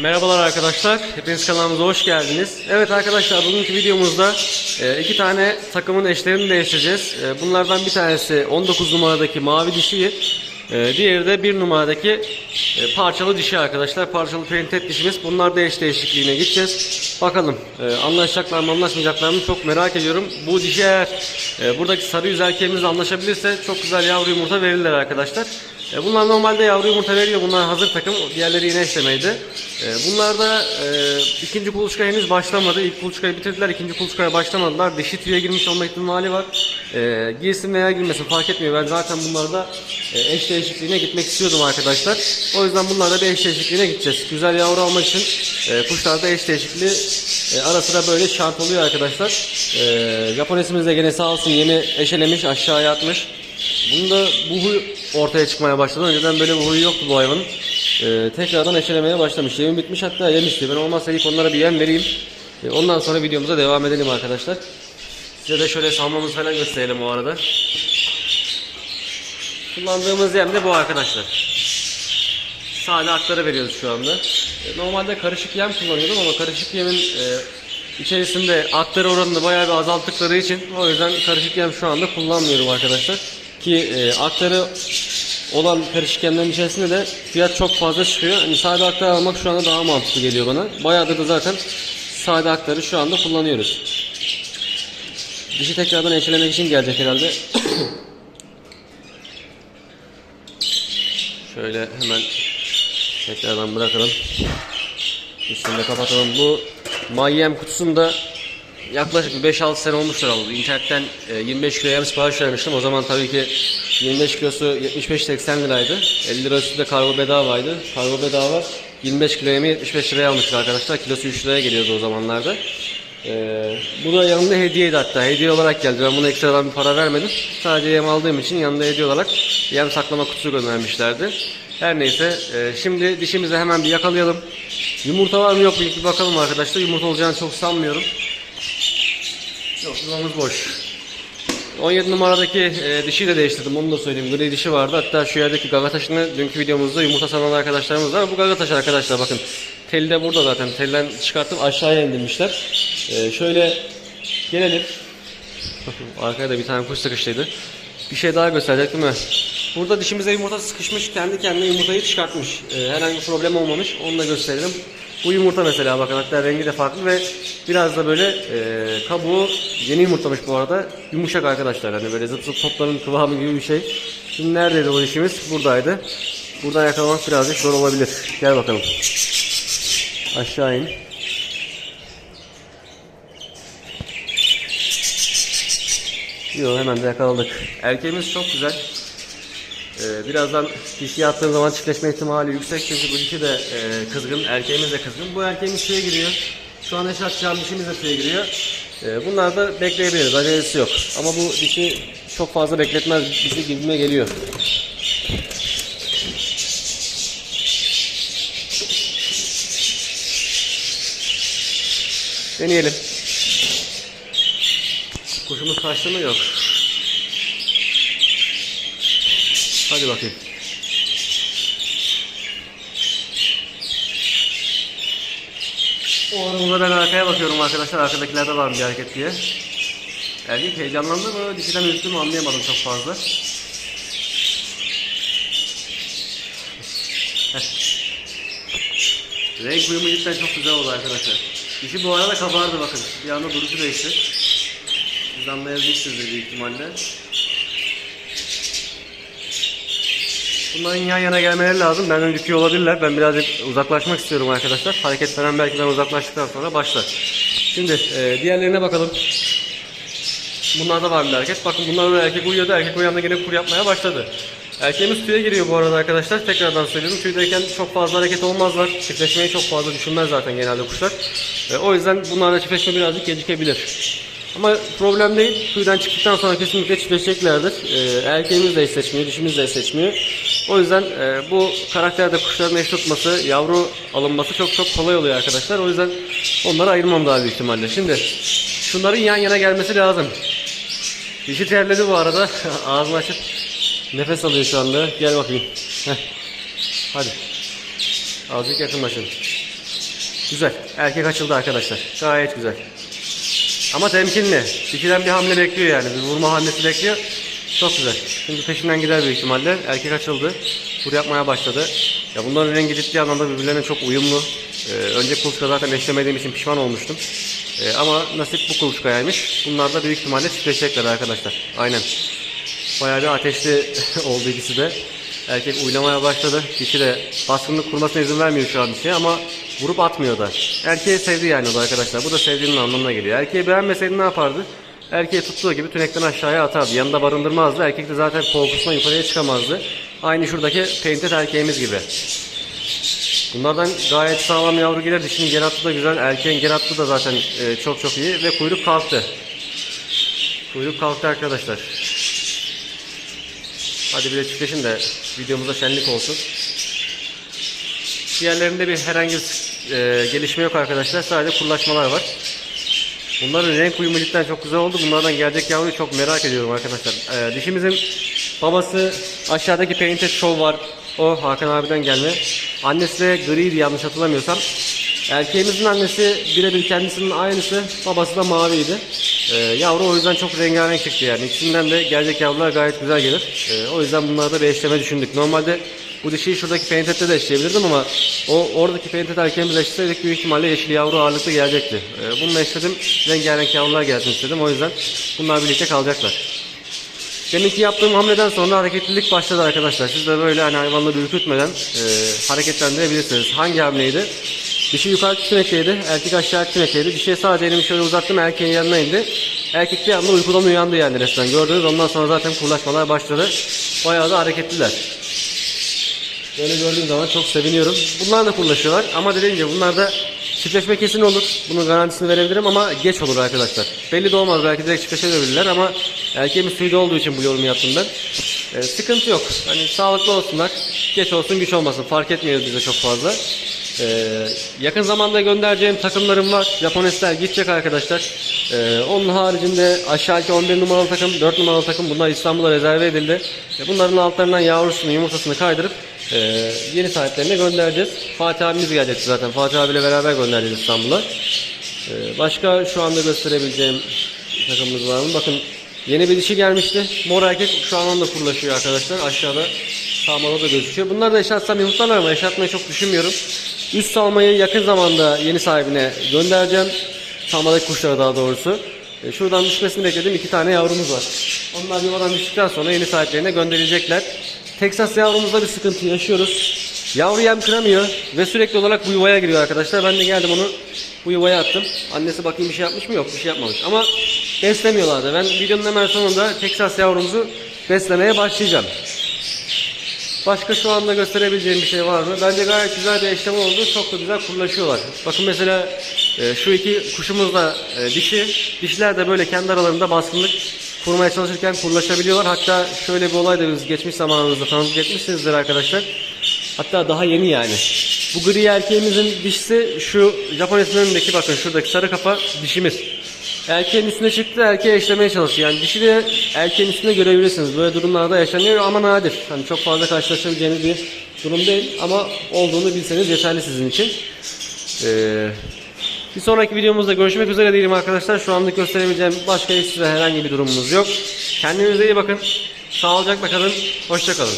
Merhabalar arkadaşlar. Hepiniz kanalımıza hoş geldiniz. Evet arkadaşlar bugünkü videomuzda e, iki tane takımın eşlerini değiştireceğiz. E, Bunlardan bir tanesi 19 numaradaki mavi dişiyi, e, diğeri de 1 numaradaki e, parçalı dişi arkadaşlar. Parçalı printed dişimiz. Bunlar da eş değişikliğine gideceğiz. Bakalım e, anlaşacaklar mı anlaşmayacaklar mı çok merak ediyorum. Bu dişi eğer e, buradaki sarı yüz erkeğimizle anlaşabilirse çok güzel yavru yumurta verirler arkadaşlar. Bunlar normalde yavru yumurta veriyor. Bunlar hazır takım. Diğerleri yine eşlemeydi. E, Bunlar da e, ikinci kuluçka henüz başlamadı. İlk kuluçkayı bitirdiler. ikinci kuluçkaya başlamadılar. Dişi tüye girmiş olma ihtimali var. E, girsin veya girmesin fark etmiyor. Ben zaten bunlarda e, eş değişikliğine gitmek istiyordum arkadaşlar. O yüzden bunlarla bir eş değişikliğine gideceğiz. Güzel yavru almak için e, kuşlarda eş değişikliği e, ara sıra böyle şart oluyor arkadaşlar. E, Japonesimiz de gene sağ olsun yeni eşelemiş aşağıya atmış. Bunun da bu huy ortaya çıkmaya başladı. Önceden böyle bir huyu yoktu bu hayvanın. Ee, tekrardan eşelemeye başlamış. Yemin bitmiş hatta yemişti. Ben olmazsa ilk onlara bir yem vereyim. Ee, ondan sonra videomuza devam edelim arkadaşlar. Size de şöyle salmamızı falan gösterelim o arada. Kullandığımız yem de bu arkadaşlar. Sade aktarı veriyoruz şu anda. E, Normalde karışık yem kullanıyordum ama karışık yemin e, içerisinde aktarı oranını bayağı bir azalttıkları için o yüzden karışık yem şu anda kullanmıyorum arkadaşlar. Ki e, aktarı olan karışık yemlerin içerisinde de fiyat çok fazla çıkıyor. Hani sade aktarı almak şu anda daha mantıklı geliyor bana. Bayağıdır da zaten sade aktarı şu anda kullanıyoruz. Dişi tekrardan eşelemek için gelecek herhalde. Şöyle hemen tekrardan bırakalım. Üstünü de kapatalım. Bu Mayyem kutusunda yaklaşık 5-6 sene olmuştur aldı. İnternetten e, 25 kilo yem sipariş vermiştim. O zaman tabii ki 25 kilosu 75-80 liraydı. 50 lira üstünde kargo bedavaydı. Kargo bedava 25 kilo yemi 75 liraya almıştık arkadaşlar. Kilosu 3 liraya geliyordu o zamanlarda. Ee, bu da yanında hediyeydi hatta. Hediye olarak geldi. Ben buna ekstradan bir para vermedim. Sadece yem aldığım için yanında hediye olarak yem saklama kutusu göndermişlerdi. Her neyse e, şimdi dişimizi hemen bir yakalayalım. Yumurta var mı yok mu bir bakalım arkadaşlar. Yumurta olacağını çok sanmıyorum. Yok yuvamız boş. 17 numaradaki e, dişi de değiştirdim onu da söyleyeyim. Gri dişi vardı. Hatta şu yerdeki gaga taşını dünkü videomuzda yumurta sanan arkadaşlarımız var. Bu gaga taşı arkadaşlar bakın. Teli de burada zaten. Telden çıkartıp aşağıya indirmişler. E, şöyle gelelim. Arkaya da bir tane kuş sıkıştıydı. Bir şey daha gösterecektim mi? Burada dişimize yumurta sıkışmış. Kendi kendine yumurtayı çıkartmış. E, herhangi bir problem olmamış. Onu da gösterelim. Bu yumurta mesela bakın hatta rengi de farklı ve biraz da böyle e, kabuğu yeni yumurtlamış bu arada. Yumuşak arkadaşlar hani böyle zıp zıp topların kıvamı gibi bir şey. Şimdi neredeydi bu dişimiz? Buradaydı. Buradan yakalamak birazcık zor olabilir. Gel bakalım. Aşağı in. Yok hemen de yakaladık. Erkeğimiz çok güzel. Ee, birazdan dişi attığın zaman çiftleşme ihtimali yüksek çünkü bu dişi de e, kızgın, erkeğimiz de kızgın. Bu erkeğimiz suya giriyor. Şu an eşat çağın dişimiz de suya giriyor. Ee, bunlar da bekleyebiliriz, acelesi yok. Ama bu dişi çok fazla bekletmez bizi gibime geliyor. Deneyelim. Kuşumuz kaçtı mı? Yok. Hadi bakayım. O arada ben arkaya bakıyorum arkadaşlar. Arkadakilerde var mı bir hareket diye. Erkek heyecanlandı mı? Dişiden üzdü mü anlayamadım çok fazla. Renk uyumu cidden çok güzel oldu arkadaşlar. Dişi bu arada kabardı bakın. Bir anda duruşu değişti. Siz anlayabilmişsinizdir büyük ihtimalle. Bunların yan yana gelmeleri lazım. Benden düşüyor olabilirler. Ben birazcık uzaklaşmak istiyorum arkadaşlar. Hareket falan belki ben uzaklaştıktan sonra başlar. Şimdi e, diğerlerine bakalım. Bunlarda var bir hareket. Bakın bunlar öyle erkek uyuyordu. Erkek uyandı gene kur yapmaya başladı. Erkeğimiz tüye giriyor bu arada arkadaşlar. Tekrardan söylüyorum. Tüydeyken çok fazla hareket olmazlar. Çiftleşmeyi çok fazla düşünmez zaten genelde kuşlar. E, o yüzden bunlarda çiftleşme birazcık gecikebilir. Ama problem değil. Tüyden çıktıktan sonra kesinlikle çiftleşeceklerdir. Ee, erkeğimiz de seçmiyor, dişimiz de seçmiyor. O yüzden e, bu karakterde kuşların eş tutması, yavru alınması çok çok kolay oluyor arkadaşlar. O yüzden onları ayırmam daha büyük ihtimalle. Şimdi şunların yan yana gelmesi lazım. Dişi terledi bu arada. Ağzını açıp nefes alıyor şu anda. Gel bakayım. Heh. Hadi. Azıcık yakınlaşın. Güzel. Erkek açıldı arkadaşlar. Gayet güzel. Ama temkinli. Dişiden bir hamle bekliyor yani. Bir vurma hamlesi bekliyor. Çok güzel. Şimdi peşinden gider büyük ihtimalle. Erkek açıldı. Kur yapmaya başladı. Ya bunların rengi ciddi anlamda birbirlerine çok uyumlu. Ee, önce kuluçka zaten eşlemediğim için pişman olmuştum. Ee, ama nasip bu kuluçkayaymış. Bunlar da büyük ihtimalle çiftleşecekler arkadaşlar. Aynen. Bayağı bir ateşli oldu ikisi de. Erkek uylamaya başladı. Dişi de baskınlık kurmasına izin vermiyor şu an dişi ama vurup atmıyor da. Erkeği sevdi yani o da arkadaşlar. Bu da sevdiğinin anlamına geliyor. Erkeği beğenmeseydi ne yapardı? Erkeği tuttuğu gibi tünekten aşağıya atardı. Yanında barındırmazdı. Erkek de zaten korkusundan yukarıya çıkamazdı. Aynı şuradaki painted erkeğimiz gibi. Bunlardan gayet sağlam yavru gelir. Dişinin gen hattı da güzel. Erkeğin gen hattı da zaten e, çok çok iyi. Ve kuyruk kalktı. Kuyruk kalktı arkadaşlar. Hadi bir de çiftleşin de videomuzda şenlik olsun. Diğerlerinde bir herhangi bir e, gelişme yok arkadaşlar. Sadece kurlaşmalar var. Bunların renk uyumu cidden çok güzel oldu. Bunlardan gelecek yavruyu çok merak ediyorum arkadaşlar. E, dişimizin babası aşağıdaki Painted Show var. O Hakan abiden gelme. Annesi de griydi yanlış hatırlamıyorsam. Erkeğimizin annesi birebir kendisinin aynısı. Babası da maviydi. Ee, yavru o yüzden çok rengarenk çıktı yani. İkisinden de gelecek yavrular gayet güzel gelir. Ee, o yüzden bunlarda bir eşleme düşündük. Normalde bu dişiyi şuradaki Painted'de de eşleyebilirdim ama o oradaki Painted erkeğimiz eşleseydik büyük ihtimalle yeşil yavru ağırlıklı gelecekti. Ee, bunu eşledim. Rengarenk yavrular gelsin istedim. O yüzden bunlar birlikte kalacaklar. Deminki yaptığım hamleden sonra hareketlilik başladı arkadaşlar. Siz de böyle hani hayvanları ürkütmeden e, hareketlendirebilirsiniz. Hangi hamleydi? Dişi yukarı tünekteydi, erkek aşağı tünekteydi. Dişiye sadece elimi şöyle uzattım, erkeğin yanına indi. Erkek bir anda uykudan uyandı yani resmen gördünüz. Ondan sonra zaten kurlaşmalar başladı. Bayağı da hareketliler. Böyle gördüğüm zaman çok seviniyorum. Bunlar da kurlaşıyorlar ama dediğim gibi bunlar da çiftleşme kesin olur. Bunun garantisini verebilirim ama geç olur arkadaşlar. Belli de olmaz belki direkt çiftleşebilirler ama erkeğimiz suyda olduğu için bu yorumu yaptım ben. Ee, sıkıntı yok. Hani sağlıklı olsunlar. Geç olsun güç olmasın. Fark etmiyoruz bize çok fazla. Ee, yakın zamanda göndereceğim takımlarım var. Japonesler gidecek arkadaşlar. Ee, onun haricinde aşağıki 11 numaralı takım, 4 numaralı takım bunlar İstanbul'a rezerve edildi. Bunların altlarından yavrusunu, yumurtasını kaydırıp e, yeni sahiplerine göndereceğiz. Fatih abimiz gelecek zaten. Fatih abiyle beraber göndereceğiz İstanbul'a. Ee, başka şu anda gösterebileceğim takımımız var mı? Bakın yeni bir dişi gelmişti. Mor erkek şu an onda kurlaşıyor arkadaşlar. Aşağıda sağmada da gözüküyor. Bunlar da eşatsam yumurtlarlar ama eşatmayı çok düşünmüyorum. Üst salmayı yakın zamanda yeni sahibine göndereceğim. Salmadaki kuşlara daha doğrusu. E, şuradan düşmesini bekledim. iki tane yavrumuz var. Onlar yuvadan düştükten sonra yeni sahiplerine gönderilecekler. Texas yavrumuzda bir sıkıntı yaşıyoruz. Yavru yem kıramıyor ve sürekli olarak bu yuvaya giriyor arkadaşlar. Ben de geldim onu bu yuvaya attım. Annesi bakayım bir şey yapmış mı? Yok bir şey yapmamış. Ama beslemiyorlardı. Ben videonun hemen sonunda Texas yavrumuzu beslemeye başlayacağım. Başka şu anda gösterebileceğim bir şey var mı? Bence gayet güzel bir eşleme oldu. Çok da güzel kurlaşıyorlar. Bakın mesela e, şu iki kuşumuz da e, dişi. Dişiler de böyle kendi aralarında baskınlık kurmaya çalışırken kurlaşabiliyorlar. Hatta şöyle bir olay da biz geçmiş zamanımızda tanıdık etmişsinizdir arkadaşlar. Hatta daha yeni yani. Bu gri erkeğimizin dişisi şu Japones'in önündeki bakın şuradaki sarı kafa dişimiz. Erkeğin üstüne çıktı, erkeği eşlemeye çalışıyor. Yani dişi de erkeğin üstünde görebilirsiniz. Böyle durumlarda yaşanıyor ama nadir. Hani çok fazla karşılaşabileceğiniz bir durum değil ama olduğunu bilseniz yeterli sizin için. Ee, bir sonraki videomuzda görüşmek üzere diyelim arkadaşlar. Şu anlık gösterebileceğim başka size herhangi bir durumumuz yok. Kendinize iyi bakın. Sağlıcakla kalın. Hoşçakalın.